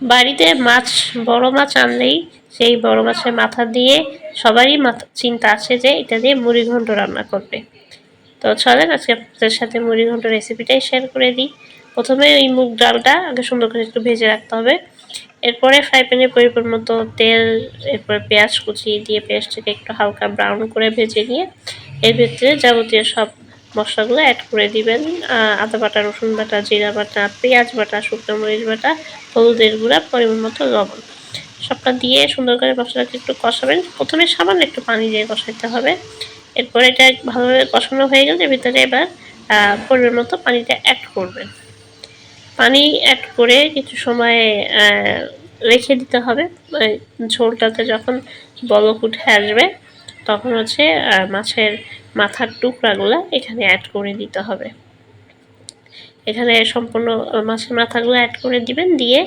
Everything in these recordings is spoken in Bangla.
বাড়িতে মাছ, বড় মাছ আনলেই সেই বড় মাছের মাথা দিয়ে সবারই মাথা, চিন্তা আছে যে এটা দিয়ে মুড়ি ঘন্ট রান্না করবে। তো চলেন, আজকে আপনাদের সাথে মুড়ি ঘন্ট রেসিপিটাই শেয়ার করে দিই। প্রথমে ওই মুগ ডালটা আগে সুন্দর করে একটু ভেজে রাখতে হবে। এরপরে ফ্রাই প্যানে পরিমাণ মতো তেল, এরপর পেঁয়াজ কুচি দিয়ে পেঁয়াজটাকে একটু হালকা ব্রাউন করে ভেজে নিয়ে এর ভিতরে যাবতীয় সব মশলাগুলো অ্যাড করে দিবেন। আদা বাটা, রসুন বাটা, জিরা বাটা, পেঁয়াজ বাটা, শুকনো মরিচ বাটা, হলুদের গুঁড়া, পরিমাণ মতো লবণ। সবটা দিয়ে সুন্দর করে মশলাকে একটু কষাবেন। প্রথমে সামান্য একটু পানি দিয়ে কষাইতে হবে। এরপর এটা ভালোভাবে কষানো হয়ে গেলে ভিতরে এবার পরিমাণ মতো পানিটা অ্যাড করবেন। পানি অ্যাড করে কিছু সময় রেখে দিতে হবে। ঝোলটাতে যখন বলক উঠে আসবে তখন হচ্ছে মাছের মাথার টুকরাগুলো এখানে অ্যাড করে দিতে হবে। এখানে সম্পূর্ণ মাছের মাথাগুলো অ্যাড করে দিবেন, দিয়ে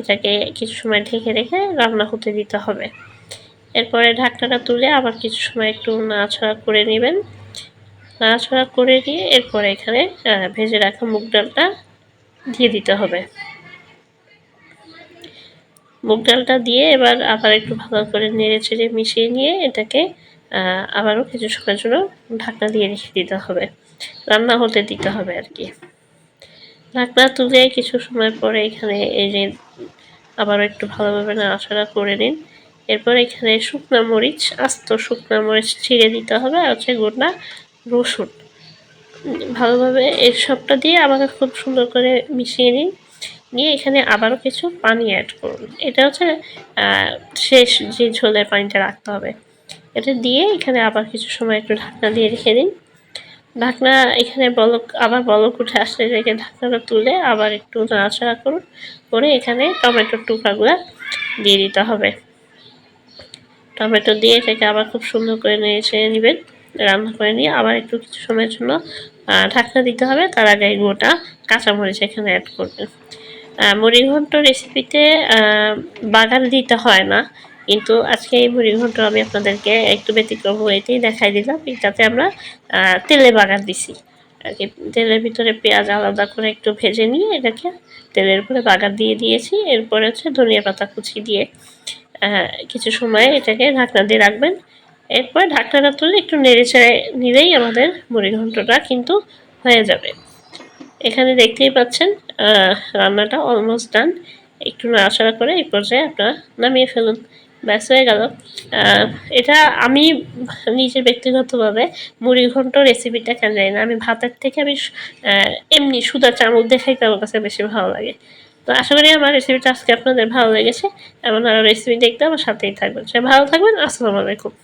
এটাকে কিছু সময় ঢেকে রেখে রান্না হতে দিতে হবে। এরপরে ঢাকনাটা তুলে আবার কিছু সময় একটু নাড়াছাড়া করে নেবেন। নাড়াছাড়া করে দিয়ে এরপরে এখানে ভেজে রাখা মুগ ডালটা দিয়ে দিতে হবে। মুগ ডালটা দিয়ে এবার আবার একটু ভালো করে নেড়ে চেড়ে মিশিয়ে নিয়ে এটাকে আবারও কিছু সময়ের জন্য ঢাকনা দিয়ে রেখে দিতে হবে। রান্না হতে দিতে হবে আর কি। ঢাকনা তুলে কিছু সময় পরে এখানে এই যে আবারও একটু ভালোভাবে নাড়াচাড়া করে নিন। এরপর এখানে শুকনো মরিচ, আস্ত শুকনো মরিচ ছিঁড়ে দিতে হবে আর হচ্ছে গোটা রসুন। ভালোভাবে এই সবটা দিয়ে আমাকে খুব সুন্দর করে মিশিয়ে নিন। নিয়ে এখানে আবারও কিছু পানি অ্যাড করুন। এটা হচ্ছে শেষ যে ঝোলের পানিটা রাখতে হবে। এটা দিয়ে এখানে আবার কিছু সময় একটু ঢাকনা দিয়ে রেখে দিন ঢাকনা এখানে বলক, আবার বলক উঠে আসলে রেখে ঢাকনাটা তুলে আবার একটু নাড়াচাড়া করুন, করে এখানে টমেটোর টুকরাগুলো দিয়ে দিতে হবে। টমেটো দিয়ে এটাকে আবার খুব সুন্দর করে নেড়ে ছেড়ে নেবেন, রান্না করে নিয়ে আবার একটু কিছু সময়ের জন্য ঢাকনা দিতে হবে, তার আগে গোটা কাঁচামরিচ এখানে অ্যাড করবেন। মুড়িঘণ্ট রেসিপিতে বাগান দিতে হয় না কিন্তু আজকে এই মুড়িঘণ্ট আমি আপনাদেরকে একটু ব্যতিক্রম হয়েতেই দেখাই দিলাম। এটাতে আমরা তেলে বাগান দিছি। আর কি, তেলের ভিতরে পেঁয়াজ আলাদা করে একটু ভেজে নিয়ে এটাকে তেলের উপরে বাগান দিয়ে দিয়েছি। এরপরে হচ্ছে ধনিয়া পাতা কুচি দিয়ে কিছু সময় এটাকে ঢাকনা দিয়ে রাখবেন। এরপর ঢাকনাটা তুলে একটু নেড়ে চেড়ে নিলেই আমাদের মুড়িঘণ্টটা কিন্তু হয়ে যাবে। এখানে দেখতেই পাচ্ছেন রান্নাটা অলমোস্ট ডান একটু নাড়াচাড়া করে এই পর্যায়ে আপনারা নামিয়ে ফেলুন। ব্যাস হয়ে গেল। এটা আমি নিজের ব্যক্তিগতভাবে মুড়ি ঘন্ট রেসিপিটা কেন জানি না। আমি ভাতের থেকে আমি এমনি সুদা চামচ দেখাই আমার কাছে বেশি ভালো লাগে। তো আশা করি আমার রেসিপিটা আজকে আপনাদের ভালো লেগেছে। এমন আরও রেসিপি দেখতে আমার সাথেই থাকবেন। সে ভালো থাকবেন। আসসালামু আলাইকুম।